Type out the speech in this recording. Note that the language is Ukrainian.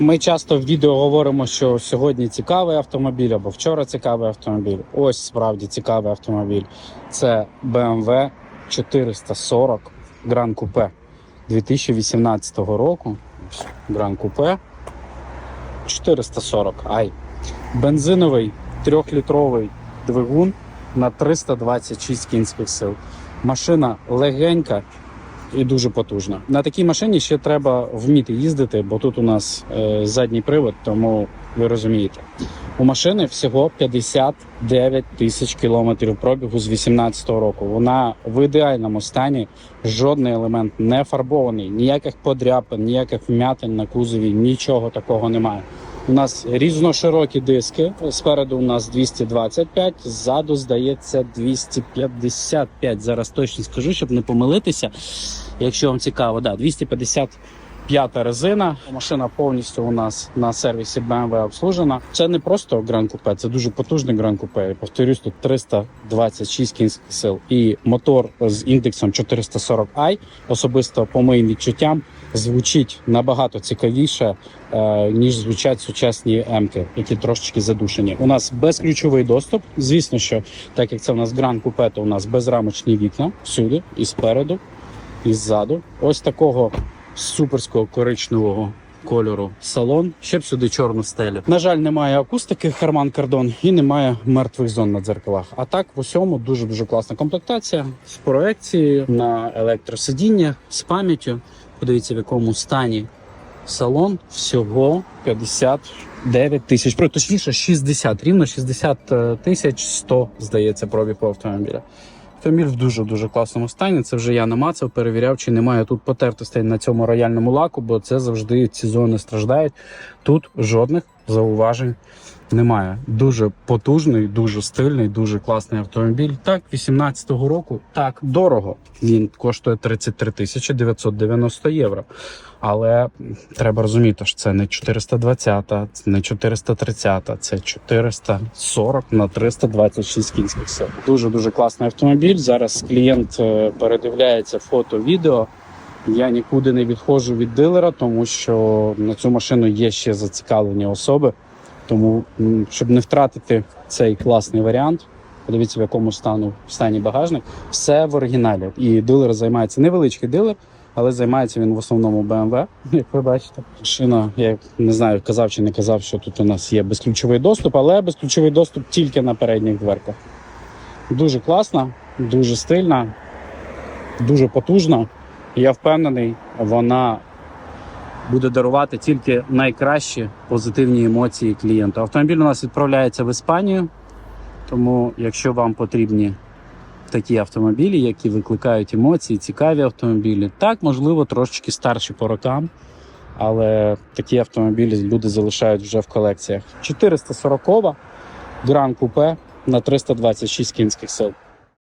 Ми часто в відео говоримо, що сьогодні цікавий автомобіль або вчора цікавий автомобіль. Ось справді цікавий автомобіль. Це BMW 440 Grand Coupe 2018 року. Grand Coupe 440 i. Бензиновий трьохлітровий двигун на 326 кінських сил. Машина легенька і дуже потужна. На такій машині ще треба вміти їздити, бо тут у нас е, задній привод, тому ви розумієте. У машини всього 59 тисяч кілометрів пробігу з 2018 року. Вона в ідеальному стані, жодний елемент не фарбований, ніяких подряпин, ніяких вмятин на кузові, нічого такого немає. У нас різноширокі диски. Спереду у нас 225, ззаду здається 255. Зараз точно скажу, щоб не помилитися. Якщо вам цікаво, да, 255 резина. Машина повністю у нас на сервісі BMW обслужена. Це не просто Coupe, це дуже потужний Grand Coupe. Я Повторюсь, тут 326 кінських сил. І мотор з індексом 440i, особисто по моїм відчуттям, звучить набагато цікавіше, е, ніж звучать сучасні М-ки, які трошечки задушені. У нас безключовий доступ. Звісно, що так як це у нас Grand Coupe, то у нас безрамочні вікна всюди, і спереду, і ззаду. Ось такого суперського коричневого. Кольору салон, ще б сюди чорну стелю. На жаль, немає акустики Харман Кардон і немає мертвих зон на дзеркалах. А так в усьому дуже дуже класна комплектація з проекцією на електросидіння з пам'яттю. Подивіться, в якому стані салон всього 59 тисяч. Точніше 60, рівно 60 тисяч 100, здається, пробіг по автомобіля. Автомобіль в дуже дуже класному стані. Це вже я намацав, перевіряв, чи немає тут потертостей на цьому рояльному лаку, бо це завжди ці зони страждають. Тут жодних зауважень немає. Дуже потужний, дуже стильний, дуже класний автомобіль. Так, 18-го року так дорого. Він коштує 33 тисячі 990 євро. Але треба розуміти, що це не 420, це не 430, це 440 на 326 кінських сил. Дуже дуже класний автомобіль. Зараз клієнт е, передивляється фото, відео. Я нікуди не відходжу від дилера, тому що на цю машину є ще зацікавлені особи. Тому, щоб не втратити цей класний варіант, подивіться, в якому стану в стані багажник. Все в оригіналі. І дилер займається невеличкий дилер, але займається він в основному BMW, як ви бачите. Машина, я не знаю, казав чи не казав, що тут у нас є безключовий доступ, але безключовий доступ тільки на передніх дверках. Дуже класна, дуже стильна, дуже потужна. Я впевнений, вона буде дарувати тільки найкращі позитивні емоції клієнту. Автомобіль у нас відправляється в Іспанію, тому якщо вам потрібні такі автомобілі, які викликають емоції, цікаві автомобілі, так, можливо, трошечки старші по рокам, але такі автомобілі люди залишають вже в колекціях. 440 Grand Coupe на 326 кінських сил.